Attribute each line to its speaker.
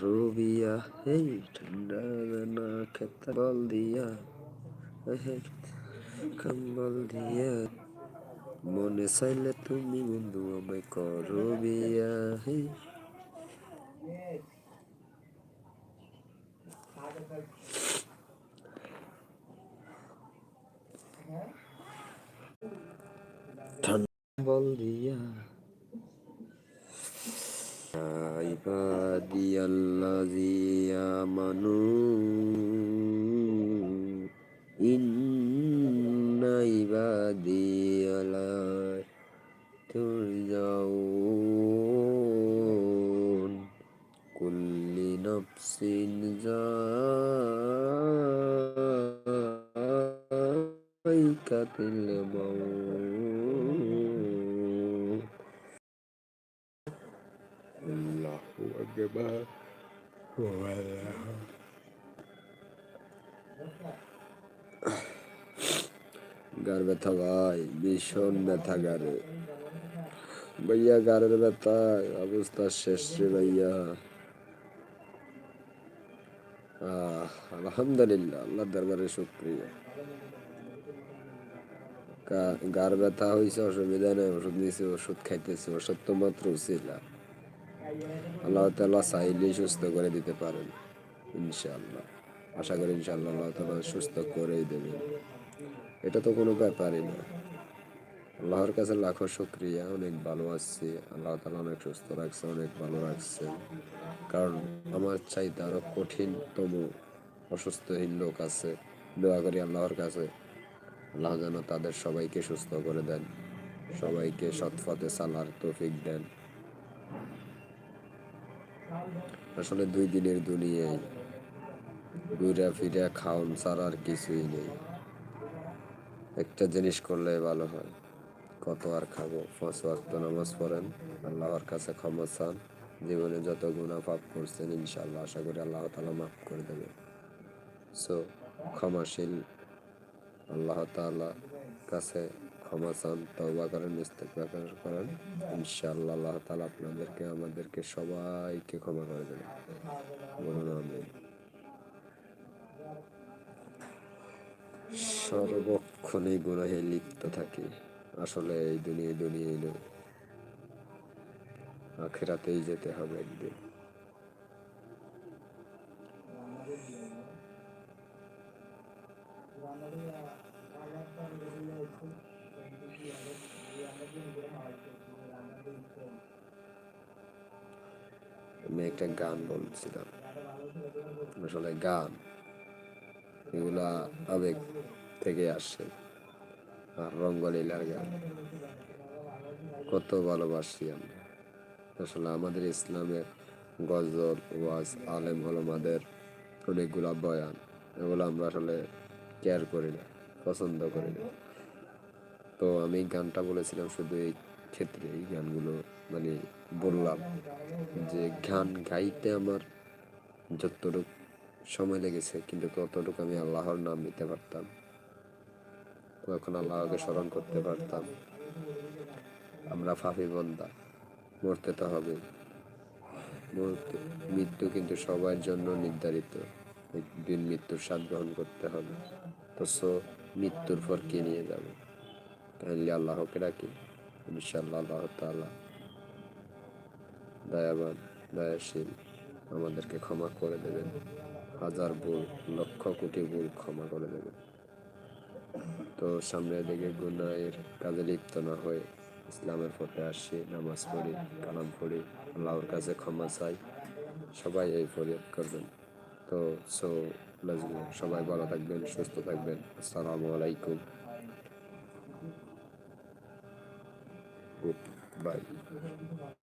Speaker 1: রুবিয়া হেই ঠান্ডা না খেতে বল দিয়া। কম্বল দিয়া। মনে চাইলে তুমি বন্ধু আমায় করো বিয়া হে বল দিয়া। عبادي الذي آمنوا إن عبادي لا ترجعون كل نفس ذائقة الموت গার ব্যথা ভাই ভীষণ ব্যথা গারে ভাইয়া গারের অবস্থা শেষ রে ভাইয়া আলহামদুলিল্লাহ আল্লাহ দরবারে গার ব্যথা হয়েছে অসুবিধা নেই ওষুধ নিয়েছে ওষুধ খাইতেছে ওষুধ তো মাত্র ছিল আল্লাহ তালা চাইলেই সুস্থ করে দিতে পারেন, ইনশাআল্লাহ। আশা করি ইনশাআল্লাহ আল্লাহ তালা সুস্থ করেই দেবেন। এটা তো কোনো ব্যাপারই না। আল্লাহর কাছে লাখো শুক্রিয়া, অনেক ভালো আছি। আল্লাহ তালা অনেক সুস্থ রাখছে, অনেক ভালো রাখছে। কারণ আমার চাইতে আরও কঠিনতম অসুস্থহীন লোক আছে। দোয়া করি আল্লাহর কাছে, আল্লাহ যেন তাদের সবাইকে সুস্থ করে দেন। সবাইকে সৎপথে চালার তৌফিক দেন। আসলে দুই দিনের দুনিয়ায় ঘুরে ফিরে খাওন ছাড়া আর কিছুই নেই। একটা জিনিস করলে ভালো হয়। কত আর খাব? পাঁচ ওয়াক্ত নামাজ পড়েন, আল্লাহর কাছে ক্ষমা চান। জীবনে যত গুণা পাপ করছেন ইনশাল্লাহ আশা করি আল্লাহ তালা মাফ করে দেবে সো ক্ষমাশীল আল্লাহ তালা কাছে ক্ষমা চান তবা করেন ইস্তেকবার করেন। ইনশাআল্লাহ আল্লাহ তালা আপনাদেরকে, আমাদেরকে সবাইকে ক্ষমা করে দেবেন। বলুন সর্বক্ষণে গুনাহে লিপ্ত থাকি। আসলে এই দুনিয়া দুনিয়ায় নয় আখেরাতেই যেতে হবে একদিন। আমি একটা গান বলছিলাম। আসলে গান, এগুলা আবেগ থেকে আসে। আর রঙ্গলীলার গান, কত ভালোবাসি আমরা। আসলে আমাদের ইসলামের গজল, ওয়াজ, আলেম হলমাদের অনেকগুলা বয়ান। এগুলো আমরা আসলে কেয়ার করি না, পছন্দ করি না। তো আমি গানটা বলেছিলাম শুধু এই ক্ষেত্রে, এই গানগুলো মানে বললাম যে গান গাইতে আমার যতটুক সময় লেগেছে, কিন্তু ততটুকু আমি আল্লাহর নাম নিতে পারতাম। তখন আল্লাহকে স্মরণ করতে পারতাম। আমরা ফাফি বন্দা, মরতে তো হবে। মরতে, মৃত্যু কিন্তু সবার জন্য নির্ধারিত। একদিন মৃত্যুর স্বাদ গ্রহণ করতে হবে। তো সো, মৃত্যুর পর কে নিয়ে যাবে? কাইন্ডলি আল্লাহকে রাখি ইনশাল্লাহ আল্লাহ তাআলা দয়াবান, দয়াশীল আমাদেরকে ক্ষমা করে দেবেন। হাজার ভুল, লক্ষ কোটি ভুল ক্ষমা করে দেবেন। তো সামনের দিকে গুনাহের কাজে লিপ্ত না হয়ে ইসলামের পথে আসি, নামাজ পড়ি, কালাম পড়ি, আল্লাহর কাছে ক্ষমা চাই। সবাই এই ফরিয়াদ করবেন। তো সো সবাই ভালো থাকবেন, সুস্থ থাকবেন। আসসালামু আলাইকুম। 好，拜。